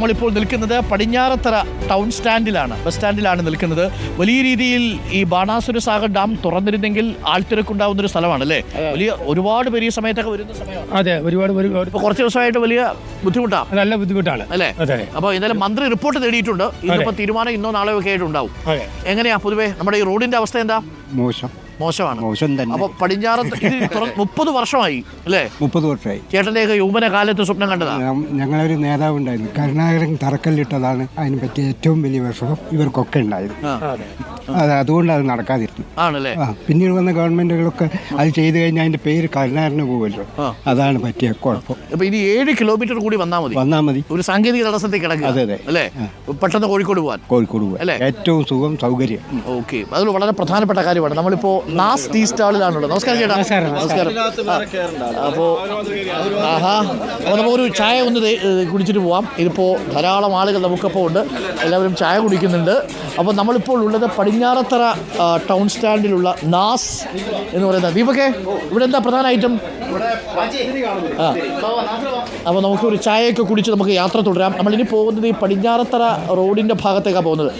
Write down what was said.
നമ്മളിപ്പോൾ നിൽക്കുന്നത് പടിഞ്ഞാറത്തറ ടൗൺ സ്റ്റാൻഡിലാണ്. ബസ് സ്റ്റാൻഡിലാണ് നിൽക്കുന്നത്. വലിയ രീതിയിൽ ഈ ബാണാസുര സാഗർ ഡാം തുറന്നിരുന്നെങ്കിൽ ആൾത്തിരക്കുണ്ടാവുന്ന ഒരു സ്ഥലമാണ് അല്ലേ വലിയ ഒരുപാട് പേര് ഈ സമയത്തൊക്കെ വരുന്ന സമയമാണ്. അതെ ഒരുപാട് ഒരു- ഒരു- കുറച്ച് ദിവസമായിട്ട് വലിയ ബുദ്ധിമുട്ടാണ് നല്ല ബുദ്ധിമുട്ടാണ്. അല്ലേ? അപ്പോൾ ഇന്നലെ മന്ത്രി റിപ്പോർട്ട് നേടിയിട്ടുണ്ട് ഇതിപ്പോ തീരുമാനം ഇന്നോ നാളെയോ ഒക്കെ ആയിട്ടുണ്ടാവും. അതെ. എങ്ങനെയാ പൊതുവേ നമ്മുടെ ഈ റോഡിന്റെ അവസ്ഥ എന്താ? മോശം. മോശമാണ്. മോശം തന്നെ. അപ്പൊ പടിഞ്ഞാറത്ത് ഇത് തുറ- മുപ്പത് വർഷമായി അല്ലേ? മുപ്പത് വർഷമായി. ചേട്ടന്റെയൊക്കെ യൗവന കാലത്ത് സ്വപ്നം കണ്ടതാ? ഞ- ഞങ്ങളൊരു നേതാവ് ഉണ്ടായിരുന്നു. കരുണാകരൻ തറക്കല്ലിട്ടതാണ് അതിന് പറ്റിയ ഏറ്റവും വലിയ വിഷമം ഇവർക്കൊക്കെ ഉണ്ടായിരുന്നു ആ, അത്. അതുകൊണ്ട് അത് നടക്കാതിരുന്നു. ആണല്ലേ? ആ പിന്നീട് വന്ന ഗവൺമെന്റുകളൊക്കെ അത് ചെയ്തു കഴിഞ്ഞാൽ അതിന്റെ പേര് കരുണാകരന് പോകുമല്ലോ ആ. അതാണ് പറ്റിയ കുഴപ്പം. അപ്പൊ ഇനി ഏഴ് കിലോമീറ്റർ കൂടി വന്നാൽ മതി. വന്നാൽ മതി. ഒരു സാങ്കേതിക തടസ്സത്തിൽ കിടക്കുക. അതെ, അതെ. അല്ലേ? പെട്ടെന്ന് കോഴിക്കോട് പോകാൻ കോഴിക്കോട് പോകാൻ അല്ലേ? ഏറ്റവും സുഖം സൗകര്യം. ഓക്കെ. അതിൽ വളരെ പ്രധാനപ്പെട്ട കാര്യമാണ്. നമ്മളിപ്പോ നാസ് ടീ സ്റ്റാളിലാണുള്ളത്. നമസ്കാരം ചേട്ടാ. നമസ്കാരം. അപ്പോ ആഹാ. അപ്പോൾ നമുക്കൊരു ചായ ഒന്ന് കുടിച്ചിട്ട് പോവാം. ഇതിപ്പോ ധാരാളം ആളുകൾ നമുക്കപ്പോൾ ഉണ്ട്. എല്ലാവരും ചായ കുടിക്കുന്നുണ്ട്. അപ്പോൾ നമ്മളിപ്പോൾ ഉള്ളത് പടിഞ്ഞാറത്തറ ടൗൺ സ്റ്റാൻഡിലുള്ള നാസ് എന്ന് പറയുന്ന ദീപകെ ഇവിടെ എന്താ പ്രധാന ഐറ്റം അപ്പോൾ നമുക്കൊരു ചായയൊക്കെ കുടിച്ച് നമുക്ക് യാത്ര തുടരാം. നമ്മളിനി പോകുന്നത് ഈ പടിഞ്ഞാറത്തറ റോഡിന്റെ ഭാഗത്തേക്കാണ് പോകുന്നത്.